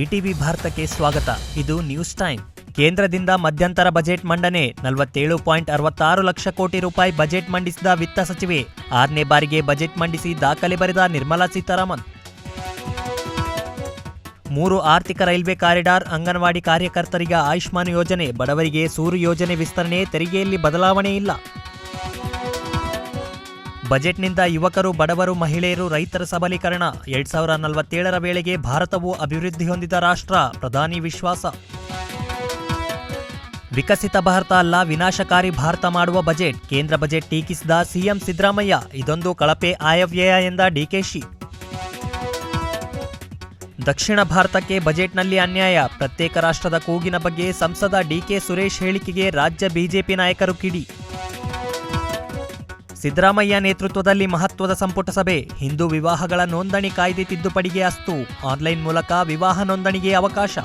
ETV ಭಾರತಕ್ಕೆ ಸ್ವಾಗತ. ಇದು ನ್ಯೂಸ್ ಟೈಮ್. ಕೇಂದ್ರದಿಂದ ಮಧ್ಯಂತರ ಬಜೆಟ್ ಮಂಡನೆ, ನಲವತ್ತೇಳು ಪಾಯಿಂಟ್ ಅರವತ್ತಾರು ಲಕ್ಷ ಕೋಟಿ ರೂಪಾಯಿ ಬಜೆಟ್ ಮಂಡಿಸಿದ ವಿತ್ತ ಸಚಿವೆ. ಆರನೇ ಬಾರಿಗೆ ಬಜೆಟ್ ಮಂಡಿಸಿ ದಾಖಲೆ ಬರೆದ ನಿರ್ಮಲಾ ಸೀತಾರಾಮನ್. ಮೂರು ಆರ್ಥಿಕ ರೈಲ್ವೆ ಕಾರಿಡಾರ್ ಅಂಗನವಾಡಿ ಕಾರ್ಯಕರ್ತರಿಗೆ ಆಯುಷ್ಮಾನ್ ಯೋಜನೆ, ಬಡವರಿಗೆ ಸೂರು ಯೋಜನೆ ವಿಸ್ತರಣೆ, ತೆರಿಗೆಯಲ್ಲಿ ಬದಲಾವಣೆ ಇಲ್ಲ. ಬಜೆಟ್ನಿಂದ ಯುವಕರು, ಬಡವರು, ಮಹಿಳೆಯರು ರೈತರ ಸಬಲೀಕರಣ. ಎರಡ್ ಸಾವಿರ ನಲವತ್ತೇಳರ ವೇಳೆಗೆ ಭಾರತವು ಅಭಿವೃದ್ಧಿ ಹೊಂದಿದ ರಾಷ್ಟ್ರ. ಪ್ರಧಾನಿ ವಿಶ್ವಾಸ. ವಿಕಸಿತ ಭಾರತ ಅಲ್ಲ, ವಿನಾಶಕಾರಿ ಭಾರತ ಮಾಡುವ ಬಜೆಟ್. ಕೇಂದ್ರ ಬಜೆಟ್ ಟೀಕಿಸಿದ ಸಿಎಂ ಸಿದ್ದರಾಮಯ್ಯ, ಇದೊಂದು ಕಳಪೆ ಆಯವ್ಯಯ ಎಂದ ಡಿಕೆಶಿ ದಕ್ಷಿಣ ಭಾರತಕ್ಕೆ ಬಜೆಟ್ನಲ್ಲಿ ಅನ್ಯಾಯ. ಪ್ರತ್ಯೇಕ ರಾಷ್ಟ್ರದ ಕೂಗಿನ ಬಗ್ಗೆ ಸಂಸದ ಡಿಕೆ ಸುರೇಶ್ ಹೇಳಿಕೆಗೆ ರಾಜ್ಯ ಬಿಜೆಪಿ ನಾಯಕರು ಕಿಡಿ. ಸಿದ್ದರಾಮಯ್ಯ ನೇತೃತ್ವದಲ್ಲಿ ಮಹತ್ವದ ಸಂಪುಟ ಸಭೆ. ಹಿಂದೂ ವಿವಾಹಗಳ ನೋಂದಣಿ ಕಾಯ್ದೆ ತಿದ್ದುಪಡಿಗೆ ಅಸ್ತು. ಆನ್ಲೈನ್ ಮೂಲಕ ವಿವಾಹ ನೋಂದಣಿಗೆ ಅವಕಾಶ.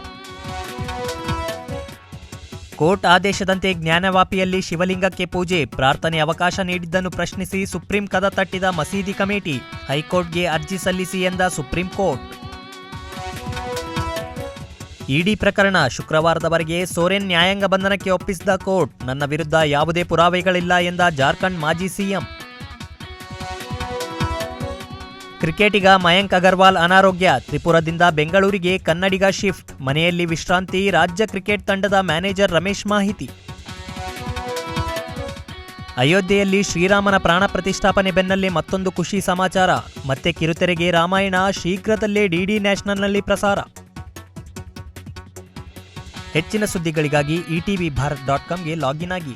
ಕೋರ್ಟ್ ಆದೇಶದಂತೆ ಜ್ಞಾನವಾಪಿಯಲ್ಲಿ ಶಿವಲಿಂಗಕ್ಕೆ ಪೂಜೆ. ಪ್ರಾರ್ಥನೆ ಅವಕಾಶ ನೀಡಿದ್ದನ್ನು ಪ್ರಶ್ನಿಸಿ ಸುಪ್ರೀಂ ಕದ ತಟ್ಟಿದ ಮಸೀದಿ ಕಮಿಟಿ. ಹೈಕೋರ್ಟ್ಗೆ ಅರ್ಜಿ ಸಲ್ಲಿಸಿ ಎಂದ ಸುಪ್ರೀಂ ಕೋರ್ಟ್. ಇಡಿ ಪ್ರಕರಣ ಶುಕ್ರವಾರದವರೆಗೆ ಸೋರೆನ್ ನ್ಯಾಯಾಂಗ ಬಂಧನಕ್ಕೆ ಒಪ್ಪಿಸಿದ ಕೋರ್ಟ್ ನನ್ನ ವಿರುದ್ಧ ಯಾವುದೇ ಪುರಾವೆಗಳಿಲ್ಲ ಎಂದ ಜಾರ್ಖಂಡ್ ಮಾಜಿ ಸಿಎಂ. ಕ್ರಿಕೆಟಿಗ ಮಯಾಂಕ್ ಅಗರ್ವಾಲ್ ಅನಾರೋಗ್ಯ. ತ್ರಿಪುರದಿಂದ ಬೆಂಗಳೂರಿಗೆ ಕನ್ನಡಿಗ ಶಿಫ್ಟ್. ಮನೆಯಲ್ಲಿ ವಿಶ್ರಾಂತಿ, ರಾಜ್ಯ ಕ್ರಿಕೆಟ್ ತಂಡದ ಮ್ಯಾನೇಜರ್ ರಮೇಶ್ ಮಾಹಿತಿ. ಅಯೋಧ್ಯೆಯಲ್ಲಿ ಶ್ರೀರಾಮನ ಪ್ರಾಣ ಪ್ರತಿಷ್ಠಾಪನೆ ಬೆನ್ನಲ್ಲೇ ಮತ್ತೊಂದು ಖುಷಿ ಸಮಾಚಾರ. ಮತ್ತೆ ಕಿರುತೆರೆಗೆ ರಾಮಾಯಣ ಶೀಘ್ರದಲ್ಲೇ ಡಿಡಿ ನ್ಯಾಷನಲ್ನಲ್ಲಿ ಪ್ರಸಾರ. ಹೆಚ್ಚಿನ ಸುದ್ದಿಗಳಿಗಾಗಿ ಇಟಿವಿ ಭಾರತ್ ಡಾಟ್ ಕಾಮ್ಗೆ ಲಾಗಿನ್ ಆಗಿ.